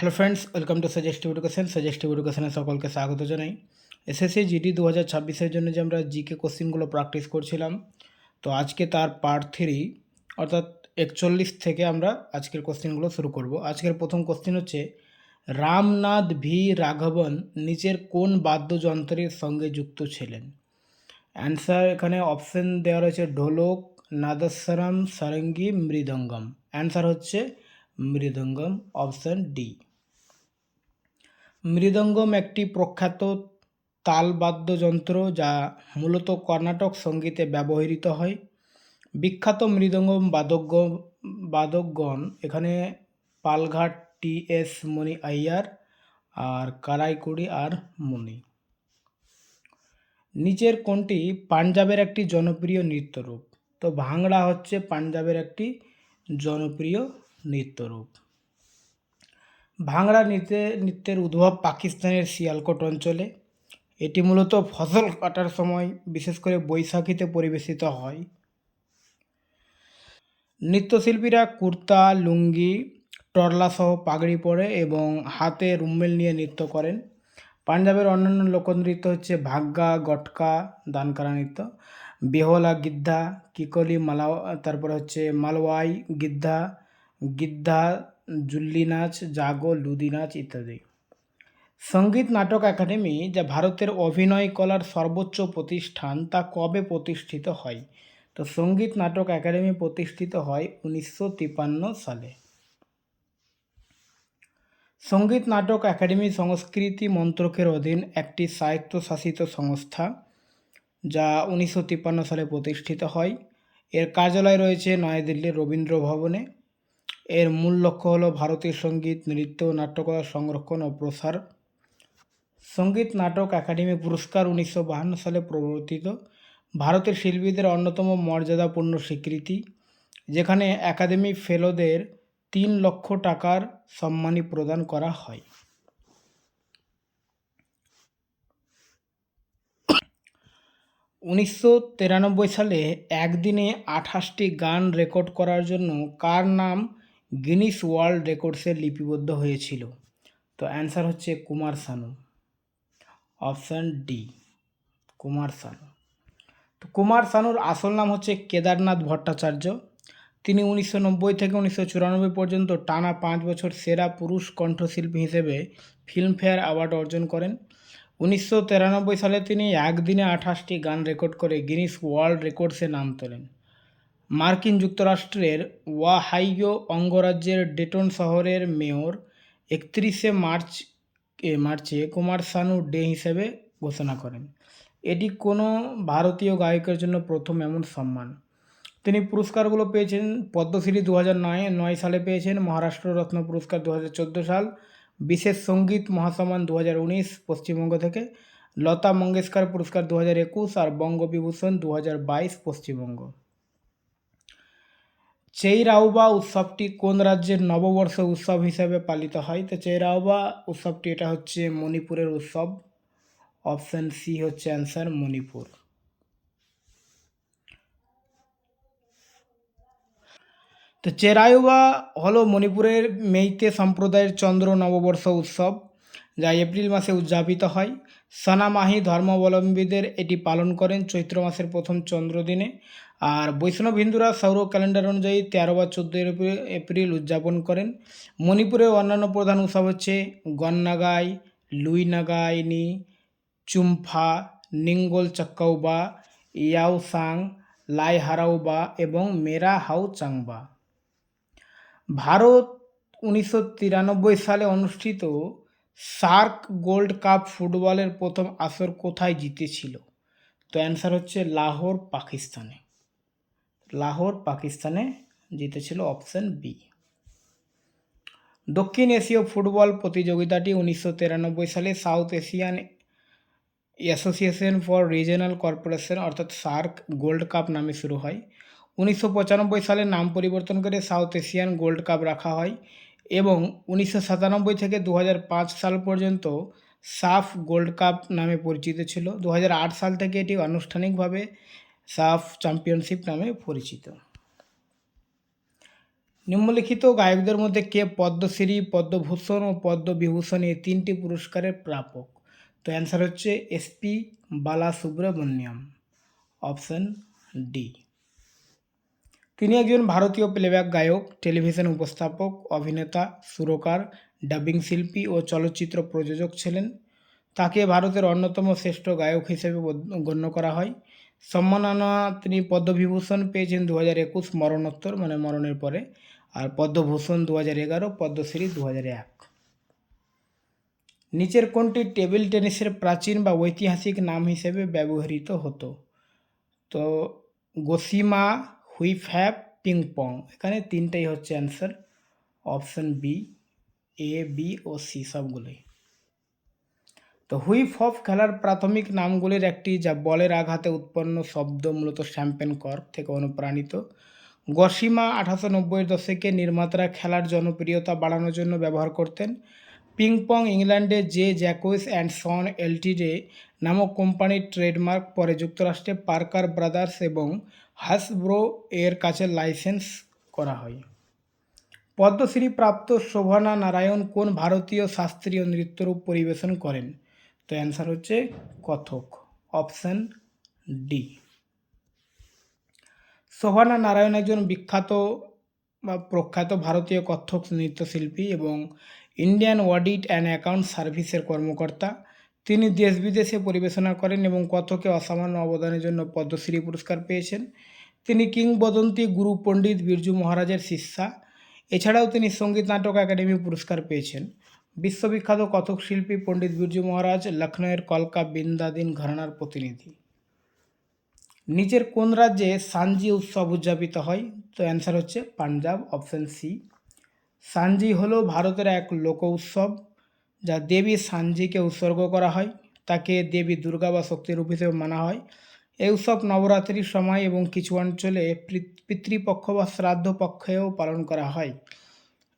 Hello friends welcome to suggestive education suggestive এডুকেশনে সকলকে স্বাগত জানাই। এসএসসি জিডি দু হাজার ছাব্বিশের জন্য যে আমরা জিকে কোশ্চিনগুলো প্র্যাকটিস করছিলাম, তো আজকে তার পার্ট থ্রি অর্থাৎ একচল্লিশ থেকে আমরা আজকের কোশ্চিনগুলো শুরু করব। আজকের প্রথম কোশ্চিন হচ্ছে, রামনাথ ভি রাঘবন নিচের কোন বাদ্যযন্ত্রের সঙ্গে যুক্ত ছিলেন? অ্যান্সার এখানে অপশন দেওয়া রয়েছে, ঢোলক, নাদস্বরম, সারঙ্গী, মৃদঙ্গম। অ্যান্সার হচ্ছে মৃদঙ্গম অপশন ডি মৃদঙ্গম একটি প্রখ্যাত তালবাদ্যযন্ত্র যা মূলত কর্ণাটক সঙ্গীতে ব্যবহৃত হয়। বিখ্যাত মৃদঙ্গম বাদক বাদকগণ এখানে পালঘাট, টি এস মণি আইয়ার আর কারাইকুড়ি আর মণি। নিচের কোনটি পাঞ্জাবের একটি জনপ্রিয় নৃত্যরূপ। তো ভাংড়া হচ্ছে পাঞ্জাবের একটি জনপ্রিয় নৃত্যরূপ। ভাংড়া নৃত্যে, নৃত্যের উদ্ভব পাকিস্তানের শিয়ালকোট অঞ্চলে। এটি মূলত ফসল কাটার সময়, বিশেষ করে বৈশাখীতে পরিবেশিত হয়। নৃত্যশিল্পীরা কুর্তা, লুঙ্গি টরলাসহ পাগড়ি পরে এবং হাতে রুম্মেল নিয়ে নৃত্য করেন। পাঞ্জাবের অন্যান্য লোকনৃত্য হচ্ছে ভাগ্গা, গটকা, দানকারা নৃত্য, বেহলা গিদ্ধা কিকলি মালা তারপরে হচ্ছে মালওয়াই গিদ্ধা গিদ্ধা জুল্লি নাচ, জাগো, লুদি নাচ ইত্যাদি। সংগীত নাটক একাডেমি, যা ভারতের অভিনয় কলার সর্বোচ্চ প্রতিষ্ঠান, তা কবে প্রতিষ্ঠিত হয়? তো সংগীত নাটক একাডেমি প্রতিষ্ঠিত হয় উনিশশো সালে। সংগীত নাটক একাডেমি সংস্কৃতি মন্ত্রকের অধীন একটি স্বায়ত্তশাসিত সংস্থা, যা উনিশশো তিপ্পান্ন সালে প্রতিষ্ঠিত হয়। এর কার্যালয় রয়েছে নয়াদিল্লির রবীন্দ্র ভবনে। এর মূল লক্ষ্য হলো ভারতীয় সংগীত, নৃত্য, নাট্যকলা সংরক্ষণ ও প্রসার। সংগীত নাটক একাডেমি পুরস্কার উনিশশো বাহান্ন সালে প্রবর্তিত। ভারতের শিল্পীদের অন্যতম মর্যাদাপূর্ণ স্বীকৃতি, যেখানে একাডেমি ফেলোদের তিন লক্ষ টাকার সম্মানী প্রদান করা হয়। উনিশশো তিরানব্বই সালে একদিনে আঠাশটি গান রেকর্ড করার জন্য কার নাম গিনিস ওয়ার্ল্ড রেকর্ডসে লিপিবদ্ধ হয়েছিল। তো অ্যান্সার হচ্ছে Kumar Sanu. Option D, Kumar Sanu. তো কুমার সানুর আসল নাম হচ্ছে কেদারনাথ ভট্টাচার্য। তিনি উনিশশো নব্বই থেকে উনিশশো চুরানব্বই পর্যন্ত টানা পাঁচ বছর সেরা পুরুষ কণ্ঠশিল্পী হিসেবে ফিল্মফেয়ার অ্যাওয়ার্ড অর্জন করেন। উনিশশো তিরানব্বই সালে তিনি একদিনে আঠাশটি গান রেকর্ড করে গিনিস ওয়ার্ল্ড রেকর্ডসে নাম তোলেন। মার্কিন যুক্তরাষ্ট্রের অঙ্গরাজ্যের ডেটন শহরের মেয়র একত্রিশে মার্চ মার্চে কুমার সানু ডে হিসেবে ঘোষণা করেন। এটি কোনো ভারতীয় গায়কের জন্য প্রথম এমন সম্মান। তিনি পুরস্কারগুলো পেয়েছেন পদ্মশ্রী দু হাজার নয় নয় সালে পেয়েছেন মহারাষ্ট্র রত্ন পুরস্কার দু হাজার চোদ্দ সাল, বিশেষ সংগীত মহাসম্মান দু হাজার উনিশ, পশ্চিমবঙ্গ থেকে, লতা মঙ্গেশকর পুরস্কার দু হাজার একুশ আর বঙ্গবিভূষণ দু হাজার বাইশ, পশ্চিমবঙ্গ। চেইরাওবা উৎসবটি কোন রাজ্যের নববর্ষ উৎসব হিসাবে পালিত হয়? তো চেইরাওবা উৎসবটি এটা হচ্ছে মণিপুরের উৎসব। অপশান সি হচ্ছে অ্যান্সার মণিপুর। তো চেরাইওয়া হলো মণিপুরের মেইতে সম্প্রদায়ের চন্দ্র নববর্ষ উৎসব, যা এপ্রিল মাসে উদযাপিত হয়। সানামাহি ধর্মাবলম্বীদের এটি পালন করেন চৈত্র মাসের প্রথম চন্দ্র দিনে আর বৈষ্ণব হিন্দুরা সৌর ক্যালেন্ডার অনুযায়ী তেরো বা চোদ্দ এপ্রিল উদযাপন করেন। মণিপুরের অন্যান্য প্রধান উৎসব হচ্ছে গন্নাগাই, লুইনাগাইনি, চুম্ফা, নিঙ্গল চক্কাউবা, ইয়াওসাং লাই হারাউবা এবং মেরা হাউ চাংবা ভারত উনিশশো তিরানব্বই সালে অনুষ্ঠিত সার্ক গোল্ড কাপ ফুটবলের প্রথম আসর কোথায় জিতেছিল? তো অ্যান্সার হচ্ছে লাহোর, পাকিস্তানে। লাহোর পাকিস্তানে জিতেছিল অপশান বি। দক্ষিণ এশীয় ফুটবল প্রতিযোগিতাটি উনিশশো তিরানব্বই সালে South Asian Association for Regional Corporation, অর্থাৎ সার্ক গোল্ড কাপ নামে শুরু হয়। উনিশশো পঁচানব্বই সালে নাম পরিবর্তন করে সাউথ এশিয়ান গোল্ড কাপ রাখা হয় এবং উনিশশো সাতানব্বই থেকে দু হাজার পাঁচ সাল পর্যন্ত সাফ গোল্ড কাপ নামে পরিচিত ছিল। দু হাজার আট সাল থেকে এটি আনুষ্ঠানিকভাবে সাফ চ্যাম্পিয়নশিপ নামে পরিচিত। নিম্নলিখিত গায়কদের মধ্যে কে পদ্মশ্রী, পদ্মভূষণ ও পদ্মবিভূষণ এই তিনটি পুরস্কারের প্রাপক? তো অ্যান্সার হচ্ছে এসপি বালা সুব্রমণ্যম অপশন ডি তিনি একজন ভারতীয় প্লেব্যাক গায়ক টেলিভিশন উপস্থাপক, অভিনেতা, সুরকার ডাবিং শিল্পী ও চলচ্চিত্র প্রযোজক ছিলেন। তাকে ভারতের অন্যতম শ্রেষ্ঠ গায়ক হিসেবে গণ্য করা হয়। সম্মাননা তিনি পদ্মবিভূষণ পেয়েছেন দু হাজার একুশ মরণোত্তর মানে মরণের পরে, আর পদ্মভূষণ দু হাজার এগারো, পদ্মশ্রী দু হাজার এক। নিচের কোনটি টেবিল টেনিসের প্রাচীন বা ঐতিহাসিক নাম হিসেবে ব্যবহৃত হতো? তো গোসিমা, হুইফ্যাপ পিং পং এখানে তিনটাই হচ্ছে answer option B A B O C সবগুলোই। তো হুইপ হপ খেলার প্রাথমিক নামগুলির একটি যা বলের আঘাতে উৎপন্ন শব্দ মূলত শ্যাম্পেন কর্ক থেকে অনুপ্রাণিত। গসিমা আঠারোশো নব্বইয়ের দশকে নির্মাতারা খেলার জনপ্রিয়তা বাড়ানোর জন্য ব্যবহার করতেন। পিং পং ইংল্যান্ডে জে জ্যাকোইস অ্যান্ড সন এলটিডে নামক কোম্পানির ট্রেডমার্ক, পরে যুক্তরাষ্ট্রে পার্কার ব্রাদার্স এবং হাসব্রো এর কাছে লাইসেন্স করা হয়। পদ্মশ্রী প্রাপ্ত শোভনা নারায়ণ কোন ভারতীয় শাস্ত্রীয় নৃত্যরূপ পরিবেশন করেন? তো অ্যান্সার হচ্ছে কথক, অপশন ডি। শোভনা নারায়ণ একজন বিখ্যাত বা প্রখ্যাত ভারতীয় কত্থক নৃত্যশিল্পী এবং ইন্ডিয়ান অডিট অ্যান্ড অ্যাকাউন্ট সার্ভিসের কর্মকর্তা। তিনি দেশ বিদেশে পরিবেশনা করেন এবং কথকে অসামান্য অবদানের জন্য পদ্মশ্রী পুরস্কার পেয়েছেন। তিনি কিংবদন্তি গুরু পণ্ডিত বিরজু মহারাজের শিষ্যা। এছাড়াও তিনি সংগীত নাটক একাডেমি পুরস্কার পেয়েছেন। বিশ্ববিখ্যাত কথক শিল্পী পণ্ডিত বিরজু মহারাজ লখনৌয়ের কলকা বৃন্দাদিন ঘরানার প্রতিনিধি। নিচের কোন রাজ্যে সাঞ্জি উৎসব উদযাপিত হয়? তো অ্যান্সার হচ্ছে পাঞ্জাব অপশন সি সাঞ্জি হলো ভারতের এক লোক উৎসব, যা দেবী সাঞ্জিকে উৎসর্গ করা হয়। তাকে দেবী দুর্গা বা শক্তিরূপ হিসেবে মানা হয়। এই উৎসব নবরাত্রির সময় এবং কিছু অঞ্চলে পিত- পিতৃপক্ষ বা শ্রাদ্ধ পক্ষেও পালন করা হয়।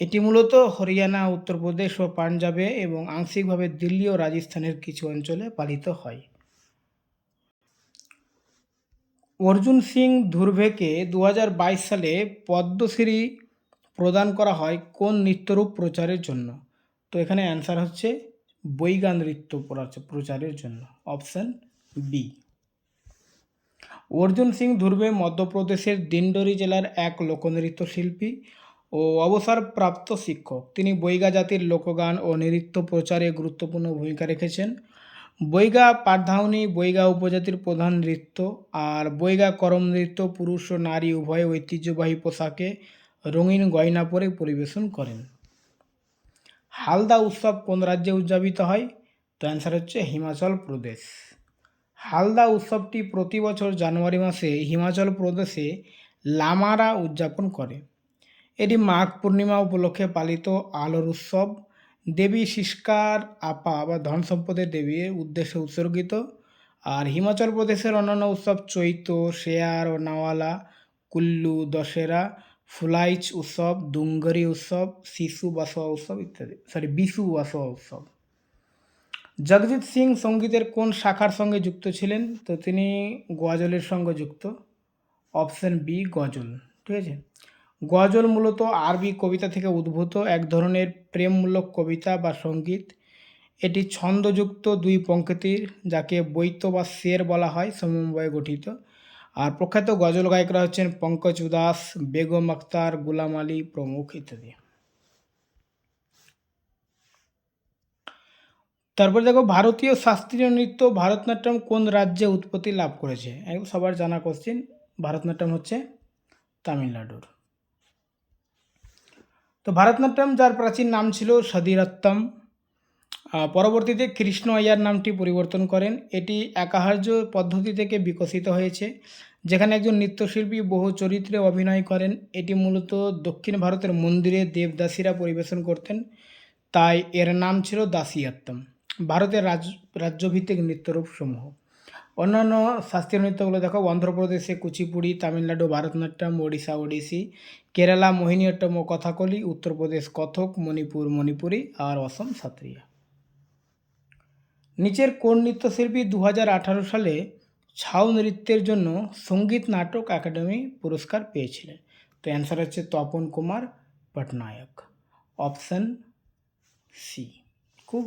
এটি মূলত হরিয়ানা উত্তরপ্রদেশ ও পাঞ্জাবে এবং আংশিকভাবে দিল্লি ও রাজস্থানের কিছু অঞ্চলে পালিত হয়। অর্জুন সিং ধুরভেকে দু সালে পদ্মশ্রী প্রদান করা হয় কোন নৃত্যরূপ প্রচারের জন্য? তো এখানে অ্যান্সার হচ্ছে বৈগা নৃত্য প্রচার- প্রচারের জন্য অপশন বি অর্জুন সিং ধুরবে মধ্যপ্রদেশের দিন্ডোরি জেলার এক লোকনৃত্য শিল্পী ও অবসরপ্রাপ্ত শিক্ষক। তিনি বৈগা জাতির লোকগান ও নৃত্য প্রচারে গুরুত্বপূর্ণ ভূমিকা রেখেছেন। বৈগা পাঠধাউনি, বৈগা উপজাতির প্রধান নৃত্য আর বৈগা করম নৃত্য, পুরুষ ও নারী উভয় ঐতিহ্যবাহী পোশাকে রঙিন গয়না পরে পরিবেশন করেন। হালদা উৎসব কোন রাজ্যে উদযাপিত হয়? তো অ্যান্সার হচ্ছে হিমাচল প্রদেশ। হালদা উৎসবটি প্রতি বছর জানুয়ারি মাসে হিমাচল প্রদেশে লামারা উদযাপন করে। মাঘ পূর্ণিমা উপলক্ষে পালিত আলোর উৎসব। দেবী শিষ্কার আপা বা ধন সম্পদের দেবীর উদ্দেশ্যে উৎসর্গিত। আর হিমাচল প্রদেশের অন্যান্য উৎসব চৈত শেয়ার ও নাওয়ালা, কুল্লু, দশেরা, ফুলাইচ উৎসব দুঙ্গরি উৎসব, শিশু বাসোয়া উৎসব ইত্যাদি। সরি বিশু বাসোয়া উৎসব। জগজিৎ সিং সঙ্গীতের কোন শাখার সঙ্গে যুক্ত ছিলেন? তো তিনি গজলের সঙ্গে যুক্ত। Option B, ghazal. ঠিক আছে? গজল মূলত আরবি কবিতা থেকে উদ্ভূত এক ধরনের প্রেমমূলক কবিতা বা সংগীত। এটি ছন্দযুক্ত দুই পঙ্ক্তির, যাকে বৈত বা শের বলা হয়, সমন্বয়ে গঠিত। আর প্রখ্যাত গজল গায়করা হচ্ছেন পঙ্কজ উদাস, বেগম আক্তার গুলাম আলী প্রমুখ ইত্যাদি। তারপর দেখো, ভারতীয় শাস্ত্রীয় নৃত্য ভারতনাট্যম কোন রাজ্যে উৎপত্তি লাভ করেছে? সবার জানা কোশ্চিন ভারতনাট্যম হচ্ছে তামিলনাড়ুর। তো ভারতনাট্যম, যার প্রাচীন নাম ছিল সদিরত্তম। পরবর্তীতে কৃষ্ণ আয়ার নামটি পরিবর্তন করেন। এটি একাহার্য পদ্ধতি থেকে বিকশিত হয়েছে, যেখানে একজন নৃত্যশিল্পী বহু চরিত্রে অভিনয় করেন। এটি মূলত দক্ষিণ ভারতের মন্দিরে দেবদাসীরা পরিবেশন করতেন। তাই এর নাম ছিল দাসিয়াত্তম, ভারতের রাজ, রাজ্যভিত্তিক নৃত্যরূপ সমূহ অন্যান্য শাস্ত্রীয় নৃত্যগুলো দেখো, অন্ধ্রপ্রদেশে কুচিপুড়ি, তামিলনাড়ু, ভারতনাট্যম, ওড়িশা, ওড়িশি, কেরালা মোহিনীঅট্টম ও কথাকলি, উত্তরপ্রদেশ কথক মণিপুর, মণিপুরি আর অসম সাত্রিয়া। নিচের কোন নৃত্যশিল্পী দু হাজার আঠারো সালে ছাউ নৃত্যের জন্য সংগীত নাটক একাডেমি পুরস্কার পেয়েছিলেন? তো অ্যান্সার হচ্ছে তপন কুমার পটনায়ক। অপশান সি খুব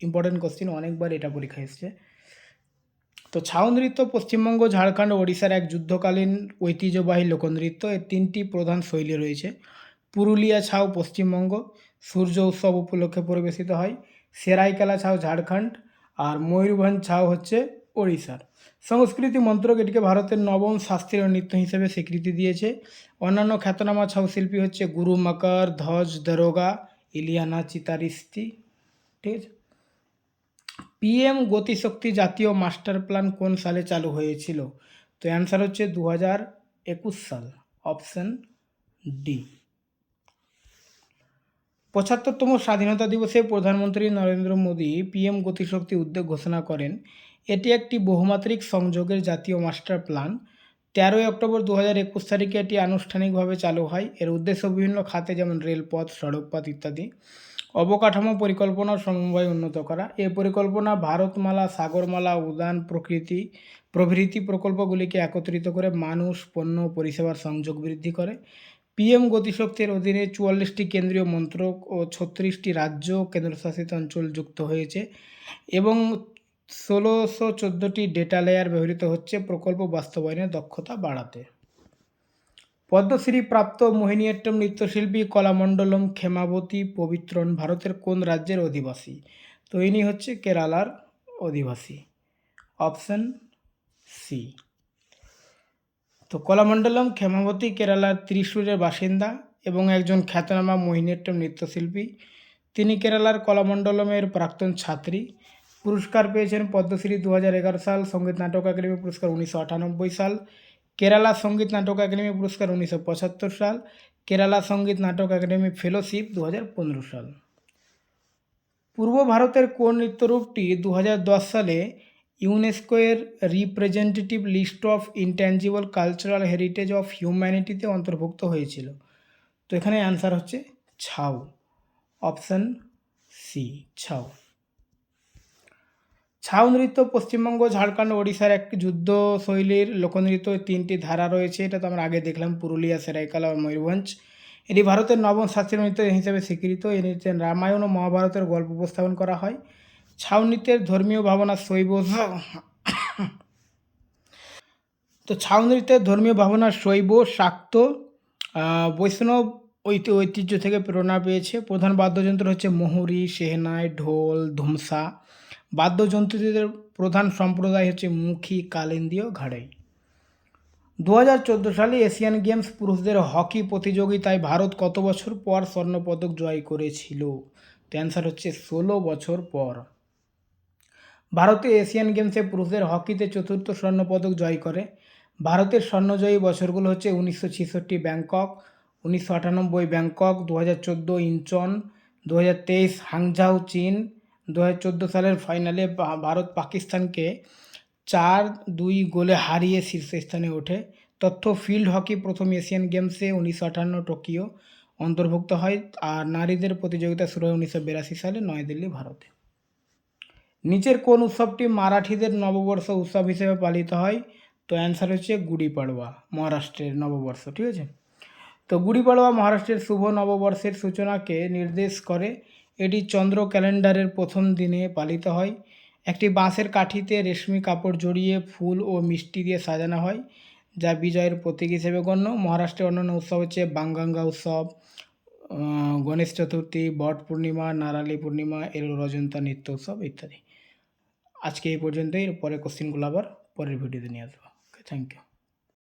ইম্পর্টেন্ট কোশ্চিন অনেকবার এটা পরীক্ষা এসছে। তো ছাউ নৃত্য, পশ্চিমবঙ্গ, ঝাড়খণ্ড, ওড়িশার এক যুদ্ধকালীন ঐতিহ্যবাহী লোকনৃত্য। এর তিনটি প্রধান শৈলী রয়েছে। পুরুলিয়া ছাউ পশ্চিমবঙ্গ, সূর্য উৎসব উপলক্ষে পরিবেশিত হয়। সেরাইকেলা ছাউ ঝাড়খণ্ড, আর ময়ূরভঞ্জ ছাউ হচ্ছে ওড়িশার। সংস্কৃতি মন্ত্রক এটিকে ভারতের নবম শাস্ত্রীয় নৃত্য হিসেবে স্বীকৃতি দিয়েছে। অন্যান্য খ্যাতনামা ছাউ শিল্পী হচ্ছে গুরু মকর ধ্বজ দরোগা, ইলিয়ানা, চিতারিস্তি। ঠিক আছে? পিএম গতিশক্তি জাতীয় মাস্টার প্ল্যান কোন সালে চালু হয়েছিল? তো অ্যান্সার হচ্ছে দু হাজার একুশ সাল, অপশন ডি। পঁচাত্তরতম স্বাধীনতা দিবসে প্রধানমন্ত্রী নরেন্দ্র মোদী পিএম গতিশক্তি উদ্যোগ ঘোষণা করেন। এটি একটি বহুমাত্রিক সংযোগের জাতীয় মাস্টার প্ল্যান। তেরোই অক্টোবর দু হাজার একুশ তারিখে এটি আনুষ্ঠানিকভাবে চালু হয়। এর উদ্দেশ্য বিভিন্ন খাতে যেমন রেলপথ, সড়কপথ ইত্যাদি। অবকাঠামো পরিকল্পনা সমবায় উন্নত করা। এ পরিকল্পনা ভারতমালা, সাগরমালা উদান প্রকৃতি, প্রভৃতি প্রকল্পগুলিকে একত্রিত করে মানুষ, পণ্য, পরিষেবার সংযোগ বৃদ্ধি করে। পিএম গতিশক্তির অধীনে চুয়াল্লিশটি কেন্দ্রীয় মন্ত্রক ও ছত্রিশটি রাজ্য কেন্দ্রশাসিত অঞ্চল যুক্ত হয়েছে এবং ষোলোশো চোদ্দোটি ডেটা লেয়ার ব্যবহৃত হচ্ছে প্রকল্প বাস্তবায়নের দক্ষতা বাড়াতে। পদ্মশ্রী প্রাপ্ত মোহিনীঅট্টম নৃত্যশিল্পী কলামণ্ডলম ক্ষেমাবতী পবিত্রন ভারতের কোন রাজ্যের অধিবাসী? তো ইনি হচ্ছে কেরালার অধিবাসী। Option C. তো কলামণ্ডলম ক্ষেমাবতী কেরালার ত্রিশূরের বাসিন্দা এবং একজন খ্যাতনামা মোহিনীঅট্টম নৃত্যশিল্পী। তিনি কেরালার কলামণ্ডলমের প্রাক্তন ছাত্রী। পুরস্কার পেয়েছেন পদ্মশ্রী দু সাল সংগীত নাটক একাডেমি পুরস্কার উনিশশো আটানব্বই সাল কেরালা সংগীত নাটক একাডেমি পুরস্কার উনিশশো পঁচাত্তর সাল, কেরালা সংগীত নাটক একাডেমি ফেলোশিপ দু হাজার পনেরো সাল। পূর্ব ভারতের কোন নৃত্যরূপটি দু হাজার দশ সালে ইউনেস্কো এর representative list of intangible cultural heritage of হিউম্যানিটিতে অন্তর্ভুক্ত হয়েছিল? তো এখানে অ্যান্সার হচ্ছে Chhau. Option C, Chhau. Chhau নৃত্য পশ্চিমবঙ্গ, ঝাড়খণ্ড, ওড়িশার একটি যুদ্ধ শৈলীর লোকনৃত্য তিনটি ধারা রয়েছে। এটা তো আমরা আগে দেখলাম, পুরুলিয়া, সেরাইকালা ও ময়ূরভঞ্জ। এটি ভারতের নবম শাস্ত্রীয় নৃত্য হিসেবে স্বীকৃত। এই নৃত্যে রামায়ণ ও মহাভারতের গল্প উপস্থাপন করা হয়। ছাউ নৃত্যের ধর্মীয় ভাবনা শৈব তো ছাউ নৃত্যের ধর্মীয় ভাবনা শৈব, শাক্ত বৈষ্ণব ঐতি ঐতিহ্য থেকে প্রেরণা পেয়েছে। প্রধান বাদ্যযন্ত্র হচ্ছে মোহরি সেহনাই ঢোল, ধুমসা। বাদ্যযন্ত্রীদের প্রধান সম্প্রদায় হচ্ছে মুখী কালিন্দীয় ঘাড়াই। দু হাজার চোদ্দ সালে এশিয়ান গেমস পুরুষদের হকি প্রতিযোগিতায় ভারত কত বছর পর স্বর্ণপদক জয় করেছিল? তো অ্যান্সার হচ্ছে ষোলো বছর পর। ভারতে এশিয়ান গেমসে পুরুষদের হকিতে চতুর্থ স্বর্ণপদক জয় করে। ভারতের স্বর্ণজয়ী বছরগুলো হচ্ছে উনিশশো ছেষট্টি ব্যাংকক, উনিশশো আটানব্বই ব্যাংকক দু হাজার চোদ্দ ইঞ্চন দু হাজার তেইশ হাংঝাও চীন দু হাজার চোদ্দ সালের ফাইনালে ভারত পাকিস্তানকে চার দুই গোলে হারিয়ে শীর্ষস্থানে ওঠে। তথ্য, ফিল্ড হকি প্রথম এশিয়ান গেমসে উনিশশো আটান্ন টোকিও অন্তর্ভুক্ত হয় আর নারীদের প্রতিযোগিতা শুরু হয় উনিশশো বিরাশি সালে নয়াদিল্লি, ভারতে। নিচের কোন উৎসবটি মারাঠিদের নববর্ষ উৎসব হিসেবে পালিত হয়? তো অ্যান্সার হচ্ছে গুড়ি পাড়ওয়া, মহারাষ্ট্রের নববর্ষ, ঠিক আছে? তো গুড়ি পাড়ওয়া মহারাষ্ট্রের শুভ নববর্ষের সূচনাকে নির্দেশ করে এটি চন্দ্র ক্যালেন্ডারের প্রথম দিনে পালিত হয়। একটি বাঁশের কাঠিতে রেশমি কাপড় জড়িয়ে ফুল ও মিষ্টি দিয়ে সাজানো হয়, যা বিজয়ের প্রতীক হিসেবে গণ্য। মহারাষ্ট্রের অন্যান্য উৎসব হচ্ছে বাংগাঙ্গা উৎসব গণেশ চতুর্থী, বট পূর্ণিমা, নারালি পূর্ণিমা এর রজন্তা নৃত্য উৎসব ইত্যাদি। আজকে এই পর্যন্তই। পরে কোশ্চেনগুলো আবার পরের ভিডিওতে নিয়ে আসব। Thank you